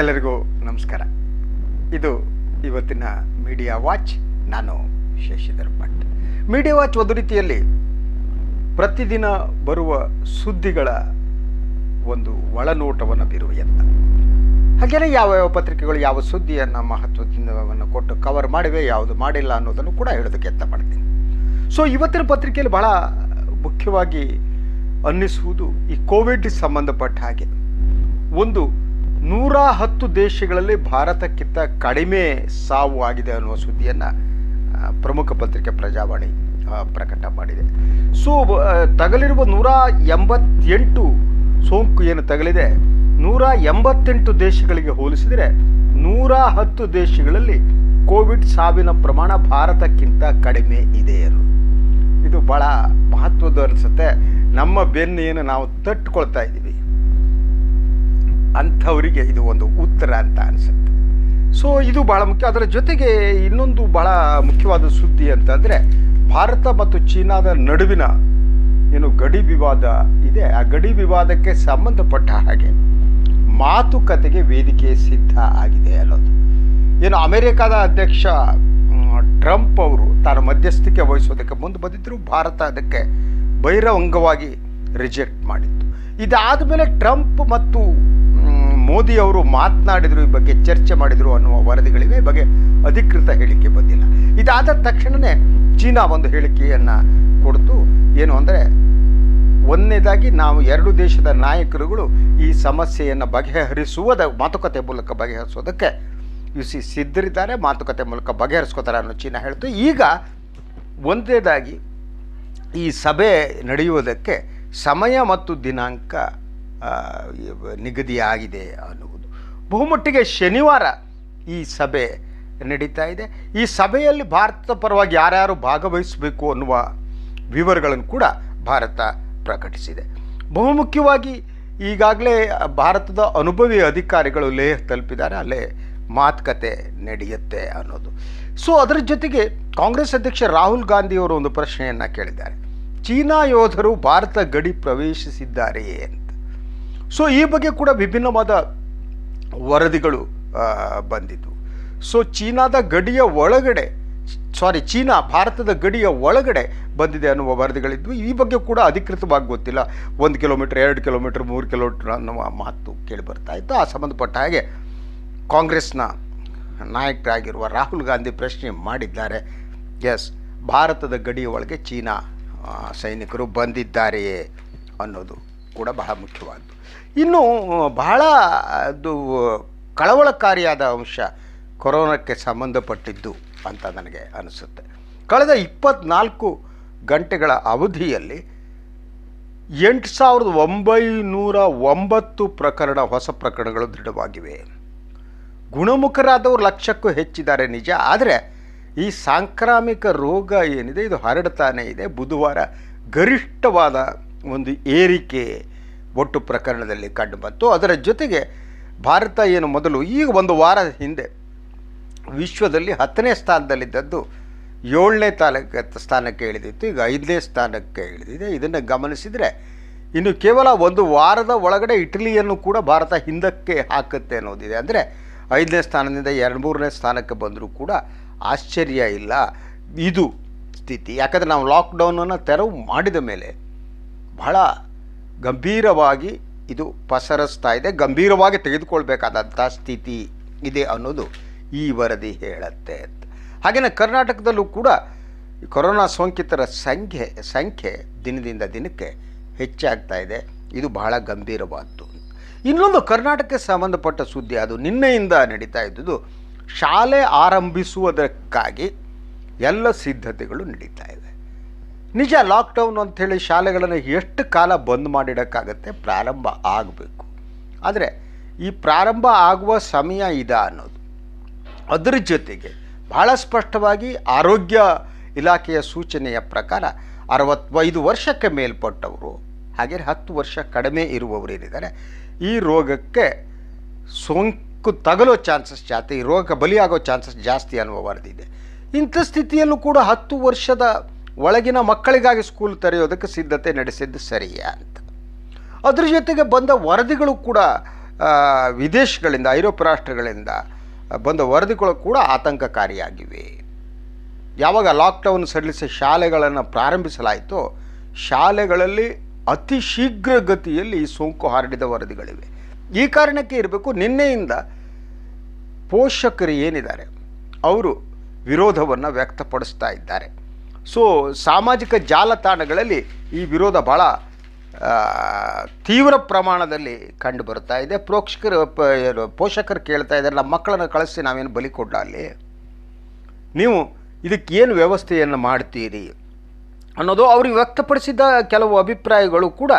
ಎಲ್ಲರಿಗೂ ನಮಸ್ಕಾರ. ಇದು ಇವತ್ತಿನ ಮೀಡಿಯಾ ವಾಚ್ ನಾನು ಶಶಿಧರ್ ಭಟ್. ಮೀಡಿಯಾ ವಾಚ್ ಒಂದು ರೀತಿಯಲ್ಲಿ ಪ್ರತಿದಿನ ಬರುವ ಸುದ್ದಿಗಳ ಒಂದು ಒಳನೋಟವನ್ನು ಬೀರುವ ಯತ್ನ. ಹಾಗೆಯೇ ಯಾವ ಯಾವ ಪತ್ರಿಕೆಗಳು ಯಾವ ಸುದ್ದಿಯನ್ನು ಮಹತ್ವದಿಂದವನ್ನು ಕೊಟ್ಟು ಕವರ್ ಮಾಡಿವೆ, ಯಾವುದು ಮಾಡಿಲ್ಲ ಅನ್ನೋದನ್ನು ಕೂಡ ಹೇಳೋದಕ್ಕೆ ಯತ್ನ ಮಾಡ್ತೀನಿ. ಸೊ ಇವತ್ತಿನ ಪತ್ರಿಕೆಯಲ್ಲಿ ಬಹಳ ಮುಖ್ಯವಾಗಿ ಅನ್ನಿಸುವುದು ಈ ಕೋವಿಡ್ ಸಂಬಂಧಪಟ್ಟ ಹಾಗೆ. ಒಂದು ನೂರ ಹತ್ತು ದೇಶಗಳಲ್ಲಿ ಭಾರತಕ್ಕಿಂತ ಕಡಿಮೆ ಸಾವು ಆಗಿದೆ ಅನ್ನುವ ಸುದ್ದಿಯನ್ನು ಪ್ರಮುಖ ಪತ್ರಿಕೆ ಪ್ರಜಾವಾಣಿ ಪ್ರಕಟ ಮಾಡಿದೆ. ಸೊ ತಗಲಿರುವ ನೂರ ಎಂಬತ್ತೆಂಟು ಸೋಂಕು ಏನು ತಗಲಿದೆ, ನೂರ ಎಂಬತ್ತೆಂಟು ದೇಶಗಳಿಗೆ ಹೋಲಿಸಿದರೆ ನೂರ ಹತ್ತು ದೇಶಗಳಲ್ಲಿ ಕೋವಿಡ್ ಸಾವಿನ ಪ್ರಮಾಣ ಭಾರತಕ್ಕಿಂತ ಕಡಿಮೆ ಇದೆ ಅನ್ನೋದು ಇದು ಭಾಳ ಮಹತ್ವದ ಅನಿಸುತ್ತೆ. ನಮ್ಮ ಬೆನ್ನು ಏನು ನಾವು ತಟ್ಕೊಳ್ತಾ ಇದ್ದೀವಿ. ಅಂಥವರಿಗೆ ಇದು ಒಂದು ಉತ್ತರ ಅಂತ ಅನಿಸುತ್ತೆ. ಸೊ ಇದು ಭಾಳ ಮುಖ್ಯ. ಅದರ ಜೊತೆಗೆ ಇನ್ನೊಂದು ಭಾಳ ಮುಖ್ಯವಾದ ಸುದ್ದಿ ಅಂತಂದರೆ, ಭಾರತ ಮತ್ತು ಚೀನಾದ ನಡುವಿನ ಏನು ಗಡಿ ವಿವಾದ ಇದೆ. ಆ ಗಡಿ ವಿವಾದಕ್ಕೆ ಸಂಬಂಧಪಟ್ಟ ಹಾಗೆ ಮಾತುಕತೆಗೆ ವೇದಿಕೆ ಸಿದ್ಧ ಆಗಿದೆ ಅನ್ನೋದು. ಏನು ಅಮೆರಿಕದ ಅಧ್ಯಕ್ಷ ಟ್ರಂಪ್ ಅವರು ತಾನು ಮಧ್ಯಸ್ಥಿಕೆ ವಹಿಸೋದಕ್ಕೆ ಮುಂದೆ ಬಂದಿದ್ದರು ಭಾರತ ಅದಕ್ಕೆ ಬಹಿರಂಗವಾಗಿ ರಿಜೆಕ್ಟ್ ಮಾಡಿತ್ತು. ಇದಾದ ಮೇಲೆ ಟ್ರಂಪ್ ಮತ್ತು ಮೋದಿ ಅವರು ಮಾತನಾಡಿದರು, ಈ ಬಗ್ಗೆ ಚರ್ಚೆ ಮಾಡಿದರು ಅನ್ನುವ ವರದಿಗಳಿವೆ, ಈ ಬಗ್ಗೆ ಅಧಿಕೃತ ಹೇಳಿಕೆ ಬಂದಿಲ್ಲ. ಇದಾದ ತಕ್ಷಣವೇ ಚೀನಾ ಒಂದು ಹೇಳಿಕೆಯನ್ನು ಕೊಡ್ತು. ಏನು ಅಂದರೆ, ಒಂದನೇದಾಗಿ ನಾವು ಎರಡು ದೇಶದ ನಾಯಕರುಗಳು ಈ ಸಮಸ್ಯೆಯನ್ನು ಬಗೆಹರಿಸುವುದ ಮಾತುಕತೆ ಮೂಲಕ ಬಗೆಹರಿಸೋದಕ್ಕೆ ಯು ಸಿ ಸಿದ್ಧರಿದ್ದಾರೆ, ಮಾತುಕತೆ ಮೂಲಕ ಬಗೆಹರಿಸ್ಕೋತಾರೆ ಅನ್ನೋ ಚೀನಾ ಹೇಳ್ತು. ಈಗ ಒಂದನೇದಾಗಿ ಈ ಸಭೆ ನಡೆಯುವುದಕ್ಕೆ ಸಮಯ ಮತ್ತು ದಿನಾಂಕ ನಿಗದಿಯಾಗಿದೆ ಅನ್ನುವುದು. ಬಹುಮಟ್ಟಿಗೆ ಶನಿವಾರ ಈ ಸಭೆ ನಡೀತಾ ಇದೆ. ಈ ಸಭೆಯಲ್ಲಿ ಭಾರತದ ಪರವಾಗಿ ಯಾರ್ಯಾರು ಭಾಗವಹಿಸಬೇಕು ಅನ್ನುವ ವಿವರಗಳನ್ನು ಕೂಡ ಭಾರತ ಪ್ರಕಟಿಸಿದೆ. ಬಹುಮುಖ್ಯವಾಗಿ ಈಗಾಗಲೇ ಭಾರತದ ಅನುಭವಿ ಅಧಿಕಾರಿಗಳು ಲೇಹ್ ತಲುಪಿದ್ದಾರೆ. ಅಲ್ಲೇ ಮಾತುಕತೆ ನಡೆಯುತ್ತೆ ಅನ್ನೋದು. ಸೊ, ಅದರ ಜೊತೆಗೆ ಕಾಂಗ್ರೆಸ್ ಅಧ್ಯಕ್ಷ ರಾಹುಲ್ ಗಾಂಧಿಯವರು ಒಂದು ಪ್ರಶ್ನೆಯನ್ನು ಕೇಳಿದ್ದಾರೆ. ಚೀನಾ ಯೋಧರು ಭಾರತ ಗಡಿ ಪ್ರವೇಶಿಸಿದ್ದಾರೆಯೇ ಸೊ ಈ ಬಗ್ಗೆ ಕೂಡ ವಿಭಿನ್ನವಾದ ವರದಿಗಳು ಬಂದಿದ್ದು. ಸೊ ಚೀನಾದ ಗಡಿಯ ಒಳಗಡೆ ಸಾರಿ ಚೀನಾ, ಭಾರತದ ಗಡಿಯ ಒಳಗಡೆ ಬಂದಿದೆ ಅನ್ನುವ ವರದಿಗಳಿದ್ವು ಈ ಬಗ್ಗೆ ಕೂಡ ಅಧಿಕೃತವಾಗಿ ಗೊತ್ತಿಲ್ಲ. ಒಂದು ಕಿಲೋಮೀಟರ್, ಎರಡು ಕಿಲೋಮೀಟರ್, ಮೂರು ಕಿಲೋಮೀಟರ್ ಅನ್ನುವ ಮಾತು ಕೇಳಿ ಬರ್ತಾ ಇತ್ತು. ಆ ಸಂಬಂಧಪಟ್ಟ ಹಾಗೆ ಕಾಂಗ್ರೆಸ್ನ ನಾಯಕರಾಗಿರುವ ರಾಹುಲ್ ಗಾಂಧಿ ಪ್ರಶ್ನೆ ಮಾಡಿದ್ದಾರೆ. ಎಸ್ ಭಾರತದ ಗಡಿಯ ಒಳಗೆ ಚೀನಾ ಸೈನಿಕರು ಬಂದಿದ್ದಾರೆಯೇ ಅನ್ನೋದು. ಕೂಡ ಬಹಳ ಮುಖ್ಯವಾದ್ದು. ಇನ್ನು ಬಹಳ ಅದು ಕಳವಳಕಾರಿಯಾದ ಅಂಶ ಕೊರೋನಾಕ್ಕೆ ಸಂಬಂಧಪಟ್ಟಿದ್ದು ಅಂತ ನನಗೆ ಅನಿಸುತ್ತೆ. ಕಳೆದ ಇಪ್ಪತ್ನಾಲ್ಕು ಗಂಟೆಗಳ ಅವಧಿಯಲ್ಲಿ ಎಂಟು ಸಾವಿರದ ಒಂಬೈನೂರ ಒಂಬತ್ತು ಪ್ರಕರಣ, ಹೊಸ ಪ್ರಕರಣಗಳು ದೃಢವಾಗಿವೆ. ಗುಣಮುಖರಾದವರು ಲಕ್ಷಕ್ಕೂ ಹೆಚ್ಚಿದ್ದಾರೆ ನಿಜ. ಆದರೆ, ಈ ಸಾಂಕ್ರಾಮಿಕ ರೋಗ ಏನಿದೆ, ಇದು ಹರಡ್ತಾನೇ ಇದೆ. ಬುಧವಾರ ಗರಿಷ್ಠವಾದ ಒಂದು ಏರಿಕೆ ಒಟ್ಟು ಪ್ರಕರಣದಲ್ಲಿ ಕಂಡುಬಂತು. ಅದರ ಜೊತೆಗೆ ಭಾರತ ಏನು ಮೊದಲು ಈಗ ಒಂದು ವಾರದ ಹಿಂದೆ ವಿಶ್ವದಲ್ಲಿ ಹತ್ತನೇ ಸ್ಥಾನದಲ್ಲಿದ್ದದ್ದು ಏಳನೇ ತಾಲೂಕ ಸ್ಥಾನಕ್ಕೆ ಇಳಿದಿತ್ತು. ಈಗ ಐದನೇ ಸ್ಥಾನಕ್ಕೆ ಇಳಿದಿದೆ. ಇದನ್ನು ಗಮನಿಸಿದರೆ ಇನ್ನು ಕೇವಲ ಒಂದು ವಾರದ ಒಳಗಡೆ ಇಟಲಿಯನ್ನು ಕೂಡ ಭಾರತ ಹಿಂದಕ್ಕೆ ಹಾಕುತ್ತೆ ಅನ್ನೋದಿದೆ. ಅಂದರೆ ಐದನೇ ಸ್ಥಾನದಿಂದ ಎರಡು ಮೂರನೇ ಸ್ಥಾನಕ್ಕೆ ಬಂದರೂ ಕೂಡ ಆಶ್ಚರ್ಯ ಇಲ್ಲ. ಇದು ಸ್ಥಿತಿ. ಯಾಕಂದರೆ ನಾವು ಲಾಕ್ಡೌನನ್ನು ತೆರವು ಮಾಡಿದ ಮೇಲೆ ಬಹಳ ಗಂಭೀರವಾಗಿ ಇದು ಪಸರಿಸ್ತಾ ಇದೆ. ಗಂಭೀರವಾಗಿ ತೆಗೆದುಕೊಳ್ಬೇಕಾದಂಥ ಸ್ಥಿತಿ ಇದೆ ಅನ್ನೋದು ಈ ವರದಿ ಹೇಳುತ್ತೆ ಅಂತ. ಹಾಗೆಯೇ ಕರ್ನಾಟಕದಲ್ಲೂ ಕೂಡ ಕೊರೋನಾ ಸೋಂಕಿತರ ಸಂಖ್ಯೆ ಸಂಖ್ಯೆ ದಿನದಿಂದ ದಿನಕ್ಕೆ ಹೆಚ್ಚಾಗ್ತಾ ಇದೆ. ಇದು ಬಹಳ ಗಂಭೀರವಾದ್ದು. ಇನ್ನೊಂದು ಕರ್ನಾಟಕಕ್ಕೆ ಸಂಬಂಧಪಟ್ಟ ಸುದ್ದಿ, ಅದು ನಿನ್ನೆಯಿಂದ ನಡೀತಾ ಇದ್ದುದು ಶಾಲೆ ಆರಂಭಿಸುವುದಕ್ಕಾಗಿ ಎಲ್ಲ ಸಿದ್ಧತೆಗಳು ನಡೀತಾ ಇದೆ. ನಿಜ ಲಾಕ್ಡೌನ್ ಅಂಥೇಳಿ ಶಾಲೆಗಳನ್ನು ಎಷ್ಟು ಕಾಲ ಬಂದ್ ಮಾಡಿಡೋಕ್ಕಾಗತ್ತೆ? ಪ್ರಾರಂಭ ಆಗಬೇಕು. ಆದರೆ ಈ ಪ್ರಾರಂಭ ಆಗುವ ಸಮಯ ಇದೆ ಅನ್ನೋದು. ಅದರ ಜೊತೆಗೆ ಬಹಳ ಸ್ಪಷ್ಟವಾಗಿ ಆರೋಗ್ಯ ಇಲಾಖೆಯ ಸೂಚನೆಯ ಪ್ರಕಾರ ಅರವತ್ತೈದು ವರ್ಷಕ್ಕೆ ಮೇಲ್ಪಟ್ಟವರು, ಹಾಗೆ ಹತ್ತು ವರ್ಷ ಕಡಿಮೆ ಇರುವವರೇನಿದ್ದಾರೆ ಈ ರೋಗಕ್ಕೆ ಸೋಂಕು ತಗಲೋ ಚಾನ್ಸಸ್ ಜಾಸ್ತಿ, ಈ ರೋಗಕ್ಕೆ ಬಲಿಯಾಗೋ ಚಾನ್ಸಸ್ ಜಾಸ್ತಿ ಅನ್ನುವ ವರದಿ ಇದೆ ಇಂಥ ಸ್ಥಿತಿಯಲ್ಲೂ ಕೂಡ ಹತ್ತು ವರ್ಷದ ಒಳಗಿನ ಮಕ್ಕಳಿಗಾಗಿ ಸ್ಕೂಲ್ ತೆರೆಯೋದಕ್ಕೆ ಸಿದ್ಧತೆ ನಡೆಸಿದ್ದು ಸರಿಯಾ ಅಂತ. ಅದ್ರ ಜೊತೆಗೆ ಬಂದ ವರದಿಗಳು ಕೂಡ ವಿದೇಶಗಳಿಂದ, ಐರೋಪ್ಯ ರಾಷ್ಟ್ರಗಳಿಂದ ಬಂದ ವರದಿಗಳು ಕೂಡ ಆತಂಕಕಾರಿಯಾಗಿವೆ. ಯಾವಾಗ ಲಾಕ್ಡೌನ್ ಸಡಿಲಿಸಿ ಶಾಲೆಗಳನ್ನು ಪ್ರಾರಂಭಿಸಲಾಯಿತೋ, ಶಾಲೆಗಳಲ್ಲಿ ಅತಿ ಶೀಘ್ರಗತಿಯಲ್ಲಿ ಈ ಸೋಂಕು ಹರಡಿದ ವರದಿಗಳಿವೆ. ಈ ಕಾರಣಕ್ಕೆ ಇರಬೇಕು, ನಿನ್ನೆಯಿಂದ ಪೋಷಕರು ಏನಿದ್ದಾರೆ, ಅವರು ವಿರೋಧವನ್ನು ವ್ಯಕ್ತಪಡಿಸ್ತಾ ಇದ್ದಾರೆ. ಸೊ ಸಾಮಾಜಿಕ ಜಾಲತಾಣಗಳಲ್ಲಿ ಈ ವಿರೋಧ ಭಾಳ ತೀವ್ರ ಪ್ರಮಾಣದಲ್ಲಿ ಕಂಡು ಬರ್ತಾ ಇದೆ. ಪ್ರೋಕ್ಷಕರು ಪೋಷಕರು ಕೇಳ್ತಾ ಇದ್ದಾರೆ, ನಮ್ಮ ಮಕ್ಕಳನ್ನು ಕಳಿಸಿ ನಾವೇನು ಬಲಿ ಕೊಡ್ಲ ಅಲ್ಲಿ. ನೀವು ಇದಕ್ಕೆ ಏನು ವ್ಯವಸ್ಥೆಯನ್ನು ಮಾಡ್ತೀರಿ ಅನ್ನೋದು ಅವ್ರಿಗೆ ವ್ಯಕ್ತಪಡಿಸಿದ ಕೆಲವು ಅಭಿಪ್ರಾಯಗಳು ಕೂಡ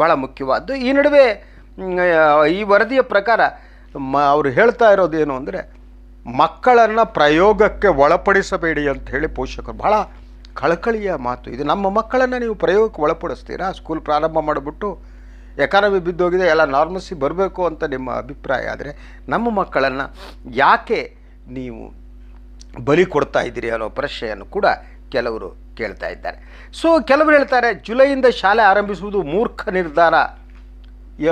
ಭಾಳ ಮುಖ್ಯವಾದ್ದು. ಈ ನಡುವೆ ಈ ವರದಿಯ ಪ್ರಕಾರ ಮ, ಅವರು ಹೇಳ್ತಾ ಇರೋದೇನು ಅಂದರೆ, ಮಕ್ಕಳನ್ನು ಪ್ರಯೋಗಕ್ಕೆ ಒಳಪಡಿಸಬೇಡಿ ಅಂತ ಹೇಳಿ ಪೋಷಕರು ಭಾಳ ಕಳಕಳಿಯ ಮಾತು. ಇದು ನಮ್ಮ ಮಕ್ಕಳನ್ನು ನೀವು ಪ್ರಯೋಗಕ್ಕೆ ಒಳಪಡಿಸ್ತೀರಾ? ಸ್ಕೂಲ್ ಪ್ರಾರಂಭ ಮಾಡಿಬಿಟ್ಟು ಎಕಾನಮಿ ಬಿದ್ದೋಗಿದೆ, ಎಲ್ಲ ನಾರ್ಮಲ್ಸಿ ಬರಬೇಕು ಅಂತ ನಿಮ್ಮ ಅಭಿಪ್ರಾಯ. ಆದರೆ ನಮ್ಮ ಮಕ್ಕಳನ್ನು ಯಾಕೆ ನೀವು ಬಲಿ ಕೊಡ್ತಾ ಇದ್ದೀರಿ ಅನ್ನೋ ಪ್ರಶ್ನೆಯನ್ನು ಕೂಡ ಕೆಲವರು ಕೇಳ್ತಾ ಇದ್ದಾರೆ. ಸೊ ಕೆಲವರು ಹೇಳ್ತಾರೆ, ಜುಲೈಯಿಂದ ಶಾಲೆ ಆರಂಭಿಸುವುದು ಮೂರ್ಖ ನಿರ್ಧಾರ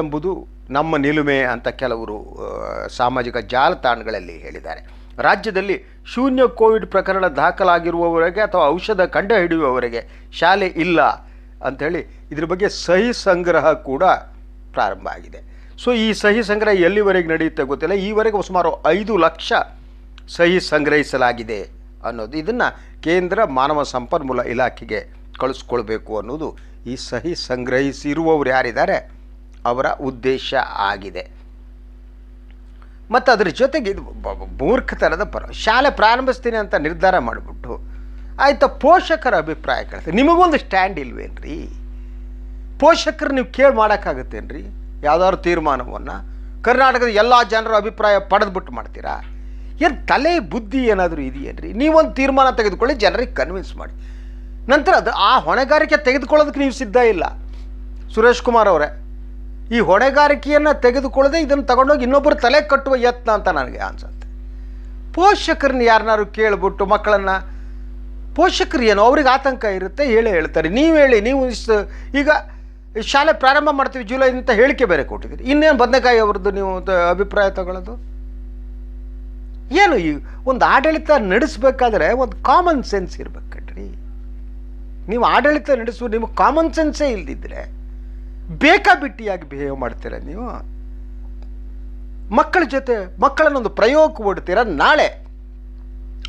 ಎಂಬುದು ನಮ್ಮ ನಿಲುಮೆ ಅಂತ ಕೆಲವರು ಸಾಮಾಜಿಕ ಜಾಲತಾಣಗಳಲ್ಲಿ ಹೇಳಿದ್ದಾರೆ. ರಾಜ್ಯದಲ್ಲಿ ಶೂನ್ಯ ಕೋವಿಡ್ ಪ್ರಕರಣ ದಾಖಲಾಗಿರುವವರೆಗೆ ಅಥವಾ ಔಷಧ ಕಂಡುಹಿಡಿಯುವವರೆಗೆ ಶಾಲೆ ಇಲ್ಲ ಅಂಥೇಳಿ ಇದ್ರ ಬಗ್ಗೆ ಸಹಿ ಸಂಗ್ರಹ ಕೂಡ ಪ್ರಾರಂಭ ಆಗಿದೆ. ಸೊ ಈ ಸಹಿ ಸಂಗ್ರಹ ಎಲ್ಲಿವರೆಗೆ ನಡೆಯುತ್ತೆ ಗೊತ್ತಿಲ್ಲ. ಈವರೆಗೆ ಸುಮಾರು ಐದು ಲಕ್ಷ ಸಹಿ ಸಂಗ್ರಹಿಸಲಾಗಿದೆ ಅನ್ನೋದು. ಇದನ್ನು ಕೇಂದ್ರ ಮಾನವ ಸಂಪನ್ಮೂಲ ಇಲಾಖೆಗೆ ಕಳಿಸ್ಕೊಳ್ಬೇಕು ಅನ್ನೋದು ಈ ಸಹಿ ಸಂಗ್ರಹಿಸಿರುವವರು ಯಾರಿದ್ದಾರೆ? ಅವರ ಉದ್ದೇಶ ಆಗಿದೆ. ಮತ್ತು ಅದ್ರ ಜೊತೆಗೆ ಇದು ಮೂರ್ಖತನದ ಪರ ಶಾಲೆ ಪ್ರಾರಂಭಿಸ್ತೀನಿ ಅಂತ ನಿರ್ಧಾರ ಮಾಡಿಬಿಟ್ಟು ಆಯಿತಾ ಪೋಷಕರ ಅಭಿಪ್ರಾಯ ಕೇಳ್ತಾರೆ ನಿಮಗೊಂದು ಸ್ಟ್ಯಾಂಡ್ ಇಲ್ವೇನ್ರಿ? ಪೋಷಕರು ನೀವು ಕೇಳಿ ಮಾಡೋಕ್ಕಾಗತ್ತೇನ್ರಿ? ಯಾವುದಾದ್ರು ತೀರ್ಮಾನವನ್ನು? ಕರ್ನಾಟಕದ ಎಲ್ಲ ಜನರ ಅಭಿಪ್ರಾಯ ಪಡೆದ್ಬಿಟ್ಟು ಮಾಡ್ತೀರಾ? ಏನು ತಲೆ ಬುದ್ಧಿ ಏನಾದರೂ ಇದೆಯೇನ್ರಿ? ನೀವೊಂದು ತೀರ್ಮಾನ ತೆಗೆದುಕೊಳ್ಳಿ, ಜನರಿಗೆ ಕನ್ವಿನ್ಸ್ ಮಾಡಿ. ನಂತರ ಅದು ಆ ಹೊಣೆಗಾರಿಕೆ ತೆಗೆದುಕೊಳ್ಳೋದಕ್ಕೆ ನೀವು ಸಿದ್ಧ ಇಲ್ಲ. ಸುರೇಶ್ ಕುಮಾರ್ ಅವರೇ ಈ ಹೊಣೆಗಾರಿಕೆಯನ್ನು ತೆಗೆದುಕೊಳ್ಳದೆ ಇದನ್ನು ತಗೊಂಡೋಗಿ ಇನ್ನೊಬ್ಬರು ತಲೆ ಕಟ್ಟುವ ಯತ್ನ ಅಂತ ನನಗೆ ಅನ್ಸುತ್ತೆ. ಪೋಷಕರನ್ನ ಯಾರನ್ನಾರು ಕೇಳಿಬಿಟ್ಟು ಮಕ್ಕಳನ್ನು, ಪೋಷಕರು ಏನು? ಅವ್ರಿಗೆ ಆತಂಕ ಇರುತ್ತೆ, ಹೇಳೇ ಹೇಳ್ತಾರೆ. ನೀವು ಹೇಳಿ, ನೀವು ಇಷ್ಟು, ಈಗ ಶಾಲೆ ಪ್ರಾರಂಭ ಮಾಡ್ತೀವಿ ಜುಲೈ ಅಂತ ಹೇಳಿಕೆ ಬೇರೆ ಕೊಟ್ಟಿದ್ದೀರಿ. ಇನ್ನೇನು ಬದನೆಕಾಯಿ ಅವ್ರದ್ದು ನೀವು ಅಭಿಪ್ರಾಯ ತಗೊಳ್ಳೋದು? ಏನು ಈ ಒಂದು ಆಡಳಿತ ನಡೆಸಬೇಕಾದ್ರೆ ಒಂದು ಕಾಮನ್ ಸೆನ್ಸ್ ಇರ್ಬೇಕು ಕಣ್ರಿ ನೀವು ಆಡಳಿತ ನಡೆಸುವ ನಿಮಗೆ ಕಾಮನ್ ಸೆನ್ಸೇ ಇಲ್ದಿದ್ರೆ ಬೇಕಾಬಿಟ್ಟಿಯಾಗಿ ಬಿಹೇವ್ ಮಾಡ್ತೀರ ನೀವು? ಮಕ್ಕಳ ಜೊತೆ ಮಕ್ಕಳನ್ನೊಂದು ಪ್ರಯೋಗಕ್ಕೆ ಓಡ್ತೀರ ನಾಳೆ?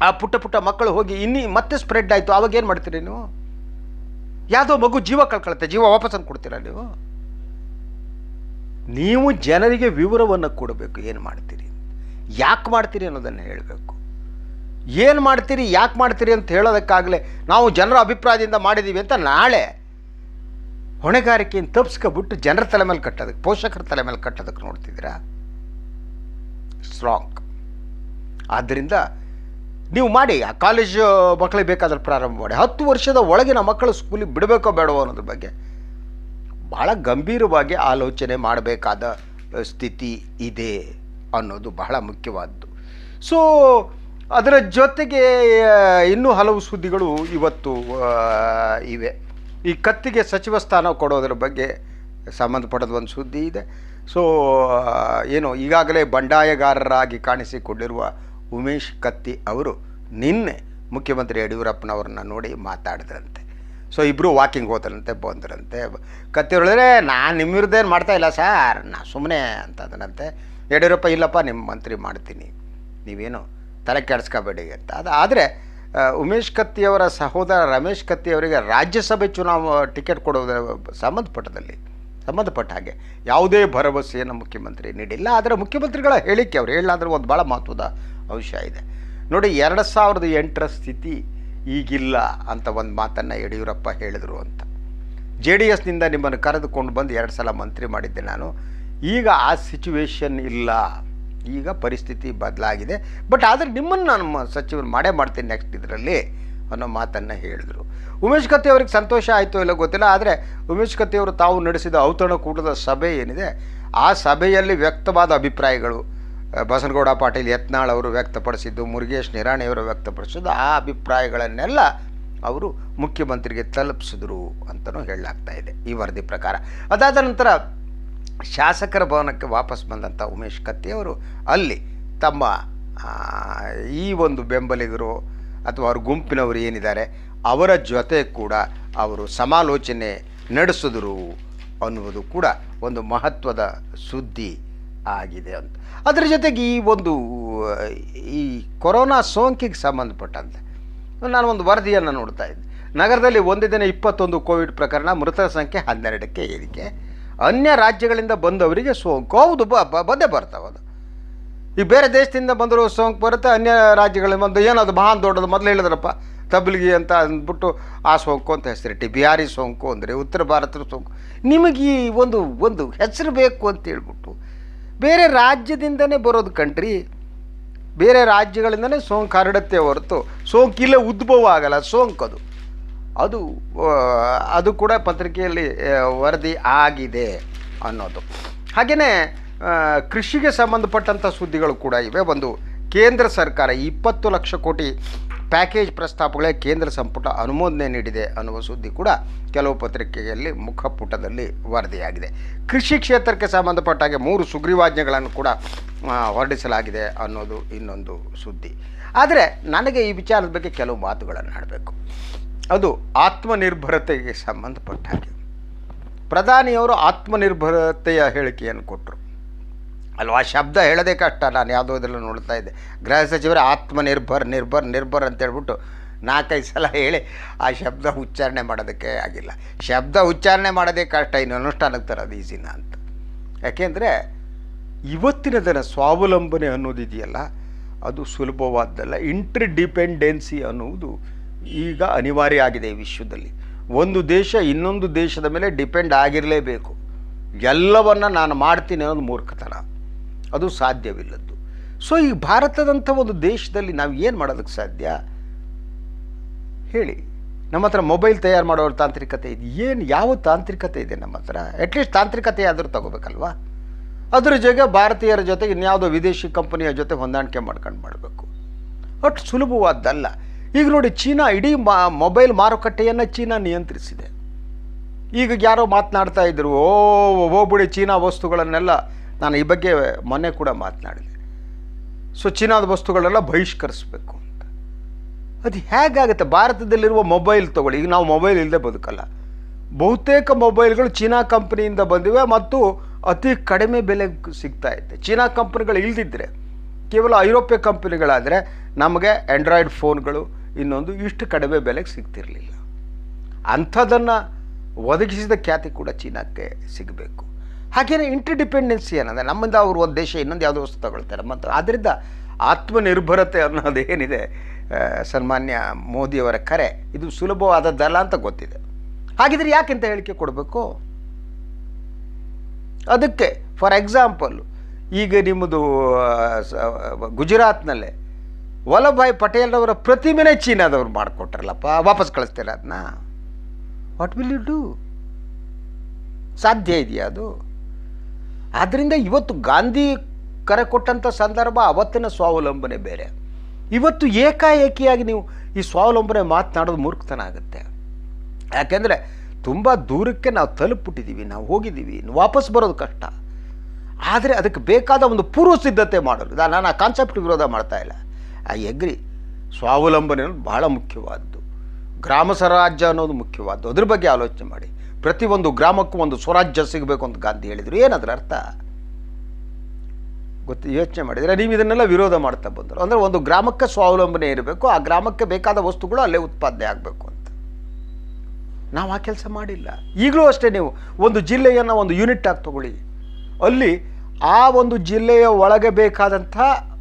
ಆ ಪುಟ್ಟ ಪುಟ್ಟ ಮಕ್ಕಳು ಹೋಗಿ ಇನ್ನಿ ಮತ್ತೆ ಸ್ಪ್ರೆಡ್ ಆಯಿತು, ಅವಾಗ ಏನು ಮಾಡ್ತೀರಿ ನೀವು? ಯಾವುದೋ ಮಗು ಜೀವ ಕಳ್ಕೊಳುತ್ತೆ, ಜೀವ ವಾಪಸ್ಸನ್ನು ಕೊಡ್ತೀರಾ ನೀವು? ನೀವು ಜನರಿಗೆ ವಿವರವನ್ನು ಕೊಡಬೇಕು, ಏನು ಮಾಡ್ತೀರಿ? ಯಾಕೆ ಮಾಡ್ತೀರಿ ಅನ್ನೋದನ್ನು ಹೇಳಬೇಕು. ಏನು ಮಾಡ್ತೀರಿ, ಯಾಕೆ ಮಾಡ್ತೀರಿ ಅಂತ ಹೇಳೋದಕ್ಕಾಗಲೇ ನಾವು ಜನರ ಅಭಿಪ್ರಾಯದಿಂದ ಮಾಡಿದ್ದೀವಿ ಅಂತ ನಾಳೆ ಹೊಣೆಗಾರಿಕೆಯನ್ನು ತಪ್ಸ್ಕೊಬಿಟ್ಟು ಜನರ ತಲೆ ಮೇಲೆ ಕಟ್ಟೋದಕ್ಕೆ, ಪೋಷಕರ ತಲೆ ಮೇಲೆ ಕಟ್ಟೋದಕ್ಕೆ ನೋಡ್ತಿದ್ದೀರಾ? ಸ್ಟ್ರಾಂಗ್ ಆದ್ದರಿಂದ ನೀವು ಮಾಡಿ, ಆ ಕಾಲೇಜು ಮಕ್ಕಳಿಗೆ ಬೇಕಾದ್ರೆ ಪ್ರಾರಂಭ ಮಾಡಿ. ಹತ್ತು ವರ್ಷದ ಒಳಗಿನ ಮಕ್ಕಳು ಸ್ಕೂಲಿಗೆ ಬಿಡಬೇಕೋ ಬೇಡವೋ ಅನ್ನೋದ್ರ ಬಗ್ಗೆ ಭಾಳ ಗಂಭೀರವಾಗಿ ಆಲೋಚನೆ ಮಾಡಬೇಕಾದ ಸ್ಥಿತಿ ಇದೆ ಅನ್ನೋದು ಬಹಳ ಮುಖ್ಯವಾದ್ದು. ಸೊ ಅದರ ಜೊತೆಗೆ ಇನ್ನೂ ಹಲವು ಸುದ್ದಿಗಳು ಇವತ್ತು ಇವೆ. ಈ ಕತ್ತಿಗೆ ಸಚಿವ ಸ್ಥಾನ ಕೊಡೋದ್ರ ಬಗ್ಗೆ ಸಂಬಂಧಪಟ್ಟದ ಒಂದು ಸುದ್ದಿ ಇದೆ. ಸೊ ಏನು, ಈಗಾಗಲೇ ಬಂಡಾಯಗಾರರಾಗಿ ಕಾಣಿಸಿಕೊಂಡಿರುವ ಉಮೇಶ್ ಕತ್ತಿ ಅವರು ನಿನ್ನೆ ಮುಖ್ಯಮಂತ್ರಿ ಯಡಿಯೂರಪ್ಪನವ್ರನ್ನ ನೋಡಿ ಮಾತಾಡಿದ್ರಂತೆ. ಸೊ ಇಬ್ಬರು ವಾಕಿಂಗ್ ಹೋದ್ರಂತೆ, ಬಂದ್ರಂತೆ. ಕತ್ತಿ ಹೇಳಿದ್ರೆ ನಾನು ನಿಮ್ಮ ವಿರುದ್ಧ ಮಾಡ್ತಾ ಇಲ್ಲ ಸರ್ ನಾ ಸುಮ್ಮನೆ ಅಂತಂದ್ರಂತೆ ಯಡಿಯೂರಪ್ಪ, ಇಲ್ಲಪ್ಪ ನಿಮ್ಮ ಮಂತ್ರಿ ಮಾಡ್ತೀನಿ. ನೀವೇನು ತಲೆ ಕೆಡಿಸ್ಕೋಬೇಡಿ ಅಂತ. ಅದು ಆದರೆ ಉಮೇಶ್ ಕತ್ತಿಯವರ ಸಹೋದರ ರಮೇಶ್ ಕತ್ತಿ ಅವರಿಗೆ ರಾಜ್ಯಸಭೆ ಚುನಾವ ಟಿಕೆಟ್ ಕೊಡೋದರ ಸಂಬಂಧಪಟ್ಟದಲ್ಲಿ, ಸಂಬಂಧಪಟ್ಟ ಹಾಗೆ ಯಾವುದೇ ಭರವಸೆಯನ್ನು ಮುಖ್ಯಮಂತ್ರಿ ನೀಡಿಲ್ಲ. ಆದರೆ ಮುಖ್ಯಮಂತ್ರಿಗಳ ಹೇಳಿಕೆ ಅವರು ಹೇಳಲಾದರೂ ಒಂದು ಭಾಳ ಮಹತ್ವದ ಅಂಶ ಇದೆ. ನೋಡಿ, ಎರಡು ಸಾವಿರದ ಎಂಟರ ಸ್ಥಿತಿ ಈಗಿಲ್ಲ ಅಂತ ಒಂದು ಮಾತನ್ನು ಯಡಿಯೂರಪ್ಪ ಹೇಳಿದರು ಅಂತ. ಜೆ ಡಿ ಎಸ್ನಿಂದ ನಿಮ್ಮನ್ನು ಕರೆದುಕೊಂಡು ಬಂದು ಎರಡು ಸಲ ಮಂತ್ರಿ ಮಾಡಿದ್ದೆ ನಾನು. ಈಗ ಆ ಸಿಚುವೇಶನ್ ಇಲ್ಲ. ಈಗ ಪರಿಸ್ಥಿತಿ ಬದಲಾಗಿದೆ. ಬಟ್ ಆದರೆ ನಿಮ್ಮನ್ನು ನಾನು ಸಚಿವರು ಮಾಡೇ ಮಾಡ್ತೀನಿ ನೆಕ್ಸ್ಟ್ ಇದರಲ್ಲಿ ಅನ್ನೋ ಮಾತನ್ನು ಹೇಳಿದರು. ಉಮೇಶ್ ಕತ್ತಿ ಅವ್ರಿಗೆ ಸಂತೋಷ ಆಯಿತು ಇಲ್ಲ ಗೊತ್ತಿಲ್ಲ, ಆದರೆ ಉಮೇಶ್ ಕತ್ತಿ ಅವರು ತಾವು ನಡೆಸಿದ ಔತಣಕೂಟದ ಸಭೆ ಏನಿದೆ, ಆ ಸಭೆಯಲ್ಲಿ ವ್ಯಕ್ತವಾದ ಅಭಿಪ್ರಾಯಗಳು ಬಸನಗೌಡ ಪಾಟೀಲ್ ಯತ್ನಾಳ್ ಅವರು ವ್ಯಕ್ತಪಡಿಸಿದ್ದು, ಮುರುಗೇಶ್ ನಿರಾಣಿಯವರು ವ್ಯಕ್ತಪಡಿಸಿದ್ದು, ಆ ಅಭಿಪ್ರಾಯಗಳನ್ನೆಲ್ಲ ಅವರು ಮುಖ್ಯಮಂತ್ರಿಗೆ ತಲುಪಿಸಿದ್ರು ಅಂತಲೂ ಹೇಳಲಾಗ್ತಾ ಇದೆ ಈ ವರದಿ ಪ್ರಕಾರ. ಅದಾದ ನಂತರ ಶಾಸಕರ ಭವನಕ್ಕೆ ವಾಪಸ್ ಬಂದಂಥ ಉಮೇಶ್ ಕತ್ತಿಯವರು ಅಲ್ಲಿ ತಮ್ಮ ಈ ಒಂದು ಬೆಂಬಲಿಗರು ಅಥವಾ ಅವ್ರ ಗುಂಪಿನವರು ಏನಿದ್ದಾರೆ, ಅವರ ಜೊತೆ ಕೂಡ ಅವರು ಸಮಾಲೋಚನೆ ನಡೆಸಿದ್ರು ಅನ್ನುವುದು ಕೂಡ ಒಂದು ಮಹತ್ವದ ಸುದ್ದಿ ಆಗಿದೆ ಅಂತ. ಅದರ ಜೊತೆಗೆ ಈ ಒಂದು, ಈ ಕೊರೋನಾ ಸೋಂಕಿಗೆ ಸಂಬಂಧಪಟ್ಟಂತೆ ನಾನು ಒಂದು ವರದಿಯನ್ನು ನೋಡ್ತಾ ಇದ್ದೆ. ನಗರದಲ್ಲಿ ಒಂದೇ ದಿನ ಇಪ್ಪತ್ತೊಂದು ಕೋವಿಡ್ ಪ್ರಕರಣ, ಮೃತರ ಸಂಖ್ಯೆ ಹನ್ನೆರಡಕ್ಕೆ ಏರಿಕೆ. ಅನ್ಯ ರಾಜ್ಯಗಳಿಂದ ಬಂದವರಿಗೆ ಸೋಂಕು. ಹೌದು ಬಂದೇ ಬರ್ತಾವೆ ಅದು. ಈಗ ಬೇರೆ ದೇಶದಿಂದ ಬಂದರೂ ಸೋಂಕು ಬರುತ್ತೆ, ಅನ್ಯ ರಾಜ್ಯಗಳಿಂದ ಬಂದು ಏನದು ಮಹಾನ್ ದೊಡ್ಡದು ಮೊದಲು ಹೇಳಿದ್ರಪ್ಪ, ತಬ್ಲಿಗಿ ಅಂತ ಅಂದ್ಬಿಟ್ಟು ಆ ಸೋಂಕು ಅಂತ ಹೆಸರಿಟ್ಟು ಬಿಹಾರಿ ಸೋಂಕು ಅಂದರೆ ಉತ್ತರ ಭಾರತದ ಸೋಂಕು. ನಿಮಗೆ ಈ ಒಂದು ಒಂದು ಹೆಸರು ಬೇಕು ಅಂತ ಹೇಳ್ಬಿಟ್ಟು, ಬೇರೆ ರಾಜ್ಯದಿಂದನೇ ಬರೋದು ಕಂಟ್ರಿ ಬೇರೆ ರಾಜ್ಯಗಳಿಂದನೇ ಸೋಂಕು ಹರಡುತ್ತೆ ಹೊರತು, ಸೋಂಕಿಲ್ಲ ಉದ್ಭವ ಆಗಲ್ಲ ಸೋಂಕು ಅದು ಅದು ಕೂಡ ಪತ್ರಿಕೆಯಲ್ಲಿ ವರದಿ ಆಗಿದೆ ಅನ್ನೋದು. ಹಾಗೆಯೇ ಕೃಷಿಗೆ ಸಂಬಂಧಪಟ್ಟಂಥ ಸುದ್ದಿಗಳು ಕೂಡ ಇವೆ. ಒಂದು ಕೇಂದ್ರ ಸರ್ಕಾರ ಇಪ್ಪತ್ತು ಲಕ್ಷ ಕೋಟಿ ಪ್ಯಾಕೇಜ್ ಪ್ರಸ್ತಾಪಗಳೇ ಕೇಂದ್ರ ಸಂಪುಟ ಅನುಮೋದನೆ ನೀಡಿದೆ ಅನ್ನುವ ಸುದ್ದಿ ಕೂಡ ಕೆಲವು ಪತ್ರಿಕೆಯಲ್ಲಿ ಮುಖಪುಟದಲ್ಲಿ ವರದಿಯಾಗಿದೆ. ಕೃಷಿ ಕ್ಷೇತ್ರಕ್ಕೆ ಸಂಬಂಧಪಟ್ಟ ಹಾಗೆ ಮೂರು ಸುಗ್ರೀವಾಜ್ಞೆಗಳನ್ನು ಕೂಡ ಹೊರಡಿಸಲಾಗಿದೆ ಅನ್ನೋದು ಇನ್ನೊಂದು ಸುದ್ದಿ. ಆದರೆ, ನನಗೆ ಈ ವಿಚಾರದ ಬಗ್ಗೆ ಕೆಲವು ಮಾತುಗಳನ್ನು ಆಡಬೇಕು. ಅದು ಆತ್ಮನಿರ್ಭರತೆಗೆ ಸಂಬಂಧಪಟ್ಟ ಹಾಗೆ. ಪ್ರಧಾನಿಯವರು ಆತ್ಮನಿರ್ಭರತೆಯ ಹೇಳಿಕೆಯನ್ನು ಕೊಟ್ಟರು ಅಲ್ವಾ? ಶಬ್ದ ಹೇಳೋದೇ ಕಷ್ಟ. ನಾನು ಯಾವುದೋ ಇದರಲ್ಲಿ ನೋಡ್ತಾ ಇದ್ದೆ. ಗೃಹ ಸಚಿವರೇ ಆತ್ಮನಿರ್ಭರ್, ನಿರ್ಭರ್ ನಿರ್ಭರ್ ಅಂತ ಹೇಳ್ಬಿಟ್ಟು ನಾಲ್ಕೈದು ಸಲ ಹೇಳಿ ಆ ಶಬ್ದ ಉಚ್ಚಾರಣೆ ಮಾಡೋದಕ್ಕೆ ಆಗಿಲ್ಲ. ಶಬ್ದ ಉಚ್ಚಾರಣೆ ಮಾಡೋದೇ ಕಷ್ಟ. ಇನ್ನು ಅನುಷ್ಠಾನಕ್ಕೆ ತರೋದು ಈಸಿನ ಅಂತ. ಯಾಕೆಂದರೆ ಇವತ್ತಿನ ದಿನ ಸ್ವಾವಲಂಬನೆ ಅನ್ನೋದಿದೆಯಲ್ಲ, ಅದು ಸುಲಭವಾದ್ದಲ್ಲ. ಇಂಟರ್ ಡಿಪೆಂಡೆನ್ಸಿ ಅನ್ನುವುದು ಈಗ ಅನಿವಾರ್ಯ ಆಗಿದೆ ಈ ವಿಶ್ವದಲ್ಲಿ. ಒಂದು ದೇಶ ಇನ್ನೊಂದು ದೇಶದ ಮೇಲೆ ಡಿಪೆಂಡ್ ಆಗಿರಲೇಬೇಕು. ಎಲ್ಲವನ್ನು ನಾನು ಮಾಡ್ತೀನಿ ಅನ್ನೋದು ಮೂರ್ಖತನ. ಅದು ಸಾಧ್ಯವಿಲ್ಲದ್ದು. ಸೊ ಈ ಭಾರತದಂಥ ಒಂದು ದೇಶದಲ್ಲಿ ನಾವು ಏನು ಮಾಡೋದಕ್ಕೆ ಸಾಧ್ಯ? ಹೇಳಿ. ನಮ್ಮ ಹತ್ರ ಮೊಬೈಲ್ ತಯಾರು ಮಾಡೋರ ತಾಂತ್ರಿಕತೆ ಇದೆ. ಏನು, ಯಾವ ತಾಂತ್ರಿಕತೆ ಇದೆ ನಮ್ಮ ಹತ್ರ? ಅಟ್ಲೀಸ್ಟ್ ತಾಂತ್ರಿಕತೆ ಆದರೂ ತಗೋಬೇಕಲ್ವಾ? ಅದ್ರ ಜೊತೆ ಭಾರತೀಯರ ಜೊತೆಗೆ ಇನ್ಯಾವುದೋ ವಿದೇಶಿ ಕಂಪನಿಯ ಜೊತೆ ಹೊಂದಾಣಿಕೆ ಮಾಡ್ಕೊಂಡು ಮಾಡಬೇಕು. ಅಷ್ಟು ಸುಲಭವಾದ್ದಲ್ಲ. ಈಗ ನೋಡಿ, ಚೀನಾ ಇಡೀ ಮಾ, ಮೊಬೈಲ್ ಮಾರುಕಟ್ಟೆಯನ್ನು ಚೀನಾ ನಿಯಂತ್ರಿಸಿದೆ. ಈಗ ಯಾರೋ ಮಾತನಾಡ್ತಾ ಇದ್ದರು ಓ ಹೋಗ್ಬಿಡಿ ಚೀನಾ ವಸ್ತುಗಳನ್ನೆಲ್ಲ, ನಾನು ಈ ಬಗ್ಗೆ ಮೊನ್ನೆ ಕೂಡ ಮಾತನಾಡಿದೆ. ಸೊ, ಚೀನಾದ ವಸ್ತುಗಳೆಲ್ಲ ಬಹಿಷ್ಕರಿಸಬೇಕು ಅಂತ. ಅದು ಹೇಗಾಗುತ್ತೆ? ಭಾರತದಲ್ಲಿರುವ ಮೊಬೈಲ್ ತಗೊಳ್ಳಿ. ಈಗ ನಾವು ಮೊಬೈಲ್ ಇಲ್ಲದೆ ಬದುಕಲ್ಲ. ಬಹುತೇಕ ಮೊಬೈಲ್ಗಳು ಚೀನಾ ಕಂಪ್ನಿಯಿಂದ ಬಂದಿವೆ ಮತ್ತು ಅತಿ ಕಡಿಮೆ ಬೆಲೆಗೆ ಸಿಗ್ತಾ ಇದೆ. ಚೀನಾ ಕಂಪ್ನಿಗಳು ಇಲ್ದಿದ್ರೆ, ಕೇವಲ ಐರೋಪ್ಯ ಕಂಪನಿಗಳಾದರೆ, ನಮಗೆ ಆ್ಯಂಡ್ರಾಯ್ಡ್ ಫೋನ್ಗಳು ಇನ್ನೊಂದು ಇಷ್ಟು ಕಡಿಮೆ ಬೆಲೆಗೆ ಸಿಗ್ತಿರಲಿಲ್ಲ. ಅಂಥದ್ದನ್ನು ಒದಗಿಸಿದ ಖ್ಯಾತಿ ಕೂಡ ಚೀನಾಕ್ಕೆ ಸಿಗಬೇಕು. ಹಾಗೆಯೇ ಇಂಟರ್ ಡಿಪೆಂಡೆನ್ಸಿ ಏನಂದರೆ ನಮ್ಮಿಂದ ಅವರು ಒಂದು ದೇಶ ಇನ್ನೊಂದು ಯಾವುದೋ ವಸ್ತು ತಗೊಳ್ತಾರೆ. ಮತ್ತು ಆದ್ದರಿಂದ ಆತ್ಮನಿರ್ಭರತೆ ಅನ್ನೋದೇನಿದೆ ಸನ್ಮಾನ್ಯ ಮೋದಿಯವರ ಕರೆ, ಇದು ಸುಲಭವಾದದ್ದಲ್ಲ ಅಂತ ಗೊತ್ತಿದೆ. ಹಾಗಿದ್ರೆ ಯಾಕೆಂತ ಹೇಳಿಕೆ ಕೊಡಬೇಕು? ಅದಕ್ಕೆ ಫಾರ್ ಎಕ್ಸಾಂಪಲ್ ಈಗ ನಿಮ್ಮದು ಗುಜರಾತ್ನಲ್ಲೇ ವಲ್ಲಭಾಯ್ ಪಟೇಲ್ರವರ ಪ್ರತಿಮೆನೇ ಚೀನಾದವ್ರು ಮಾಡಿಕೊಟ್ರಲ್ಲಪ್ಪ, ವಾಪಸ್ ಕಳಿಸ್ತೀರ ಅದನ್ನ ವಾಟ್ ವಿಲ್ ಯು ಡೂ ಸಾಧ್ಯ ಇದೆಯಾ ಅದು? ಆದ್ದರಿಂದ ಇವತ್ತು ಗಾಂಧಿ ಕರೆ ಕೊಟ್ಟಂಥ ಸಂದರ್ಭ ಅವತ್ತಿನ ಸ್ವಾವಲಂಬನೆ ಬೇರೆ. ಇವತ್ತು ಏಕಾಏಕಿಯಾಗಿ ನೀವು ಈ ಸ್ವಾವಲಂಬನೆ ಮಾತನಾಡೋದು ಮೂರ್ಖತನ ಆಗುತ್ತೆ. ಯಾಕೆಂದರೆ ತುಂಬ ದೂರಕ್ಕೆ ನಾವು ತಲುಪಿಬಿಟ್ಟಿದ್ದೀವಿ, ನಾವು ಹೋಗಿದ್ದೀವಿ, ವಾಪಸ್ ಬರೋದು ಕಷ್ಟ. ಆದರೆ ಅದಕ್ಕೆ ಬೇಕಾದ ಒಂದು ಪೂರ್ವ ಸಿದ್ಧತೆ ಮಾಡಲು ನಾನು ಆ ಕಾನ್ಸೆಪ್ಟ್ ವಿರೋಧ ಮಾಡ್ತಾ ಇಲ್ಲ. ಐ ಎಗ್ರಿ ಸ್ವಾವಲಂಬನೆ ಅನ್ನೋದು ಬಹಳ ಮುಖ್ಯವಾದ್ದು. ಗ್ರಾಮ ಸ್ವರಾಜ್ಯ ಅನ್ನೋದು ಮುಖ್ಯವಾದ್ದು. ಅದ್ರ ಬಗ್ಗೆ ಆಲೋಚನೆ ಮಾಡಿ. ಪ್ರತಿಯೊಂದು ಗ್ರಾಮಕ್ಕೂ ಒಂದು ಸ್ವರಾಜ್ಯ ಸಿಗಬೇಕು ಅಂತ ಗಾಂಧಿ ಹೇಳಿದರು. ಏನದ್ರ ಅರ್ಥ? ಗೊತ್ತು, ಯೋಚನೆ ಮಾಡಿದರೆ ನೀವು ಇದನ್ನೆಲ್ಲ ವಿರೋಧ ಮಾಡ್ತಾ ಬಂದರು. ಅಂದರೆ ಒಂದು ಗ್ರಾಮಕ್ಕೆ ಸ್ವಾವಲಂಬನೆ ಇರಬೇಕು, ಆ ಗ್ರಾಮಕ್ಕೆ ಬೇಕಾದ ವಸ್ತುಗಳು ಅಲ್ಲೇ ಉತ್ಪಾದನೆ ಆಗಬೇಕು ಅಂತ. ನಾವು ಆ ಕೆಲಸ ಮಾಡಿಲ್ಲ. ಈಗಲೂ ಅಷ್ಟೇ ನೀವು ಒಂದು ಜಿಲ್ಲೆಯನ್ನು ಒಂದು ಯೂನಿಟ್ ಆಗಿ ತಗೊಳ್ಳಿ. ಅಲ್ಲಿ ಆ ಒಂದು ಜಿಲ್ಲೆಯ ಒಳಗೆ ಬೇಕಾದಂಥ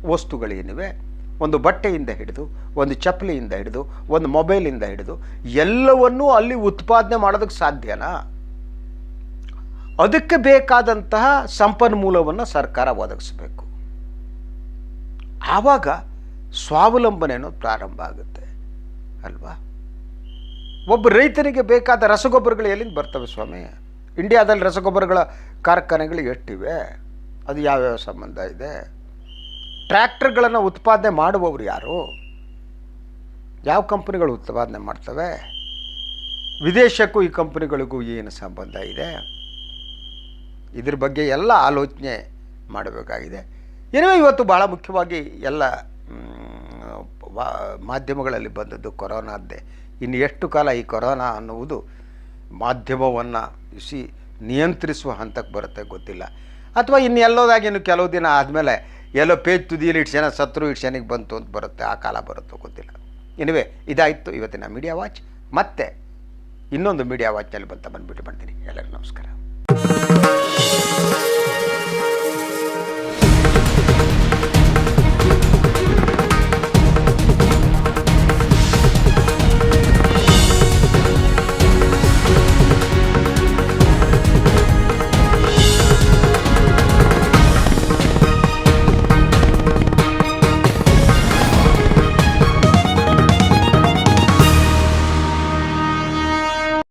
ವಸ್ತುಗಳೇನಿವೆ? ಒಂದು ಬಟ್ಟೆಯಿಂದ ಹಿಡಿದು, ಒಂದು ಚಪ್ಪಲಿಯಿಂದ ಹಿಡಿದು, ಒಂದು ಮೊಬೈಲಿಂದ ಹಿಡಿದು, ಎಲ್ಲವನ್ನೂ ಅಲ್ಲಿ ಉತ್ಪಾದನೆ ಮಾಡೋದಕ್ಕೆ ಸಾಧ್ಯನಾ? ಅದಕ್ಕೆ ಬೇಕಾದಂತಹ ಸಂಪನ್ಮೂಲವನ್ನು ಸರ್ಕಾರ ಒದಗಿಸಬೇಕು. ಆವಾಗ ಸ್ವಾವಲಂಬನೆ ಅನ್ನೋದು ಪ್ರಾರಂಭ ಆಗುತ್ತೆ, ಅಲ್ವಾ? ಒಬ್ಬ ರೈತನಿಗೆ ಬೇಕಾದ ರಸಗೊಬ್ಬರಗಳು ಎಲ್ಲಿಂದ ಬರ್ತವೆ ಸ್ವಾಮಿ? ಇಂಡಿಯಾದಲ್ಲಿ ರಸಗೊಬ್ಬರಗಳ ಕಾರ್ಖಾನೆಗಳು ಎಷ್ಟಿವೆ? ಅದು ಯಾವ್ಯಾವ ಸಂಬಂಧ ಇದೆ? ಟ್ರ್ಯಾಕ್ಟರ್ಗಳನ್ನು ಉತ್ಪಾದನೆ ಮಾಡುವವರು ಯಾರು? ಯಾವ ಕಂಪನಿಗಳು ಉತ್ಪಾದನೆ ಮಾಡ್ತವೆ? ವಿದೇಶಕ್ಕೂ ಈ ಕಂಪನಿಗಳಿಗೂ ಏನು ಸಂಬಂಧ ಇದೆ? ಇದ್ರ ಬಗ್ಗೆ ಎಲ್ಲ ಆಲೋಚನೆ ಮಾಡಬೇಕಾಗಿದೆ. ಏನೋ ಇವತ್ತು ಭಾಳ ಮುಖ್ಯವಾಗಿ ಎಲ್ಲ ಮಾಧ್ಯಮಗಳಲ್ಲಿ ಬಂದದ್ದು ಕೊರೋನಾದ್ದೇ. ಇನ್ನು ಎಷ್ಟು ಕಾಲ ಈ ಕೊರೋನಾ ಅನ್ನುವುದು ಮಾಧ್ಯಮವನ್ನು ಸಿ ನಿಯಂತ್ರಿಸುವ ಹಂತಕ್ಕೆ ಬರುತ್ತೆ ಗೊತ್ತಿಲ್ಲ. ಅಥವಾ ಇನ್ನು ಎಲ್ಲೋದಾಗಿನ್ನು ಕೆಲವು ದಿನ ಆದಮೇಲೆ ಎಲ್ಲೋ ಪೇಜ್ ತುದಿಯಲ್ಲಿ ಇಷ್ಟು ಜನ ಸತ್ರು ಇಷ್ಟು ಜನಕ್ಕೆ ಬಂತು ಅಂತ ಬರುತ್ತೆ, ಆ ಕಾಲ ಬರುತ್ತೋ ಗೊತ್ತಿಲ್ಲ. ಎನಿವೆ ಇದಾಯಿತು, ಇವತ್ತಿನ ಮೀಡಿಯಾ ವಾಚ್ ಮತ್ತೆ ಇನ್ನೊಂದು ಮೀಡಿಯಾ ವಾಚ್ನಲ್ಲಿ ಬಂತ ಬಂದುಬಿಟ್ಟು ಮಾಡ್ತೀನಿ ಎಲ್ಲರಿಗೂ ನಮಸ್ಕಾರ.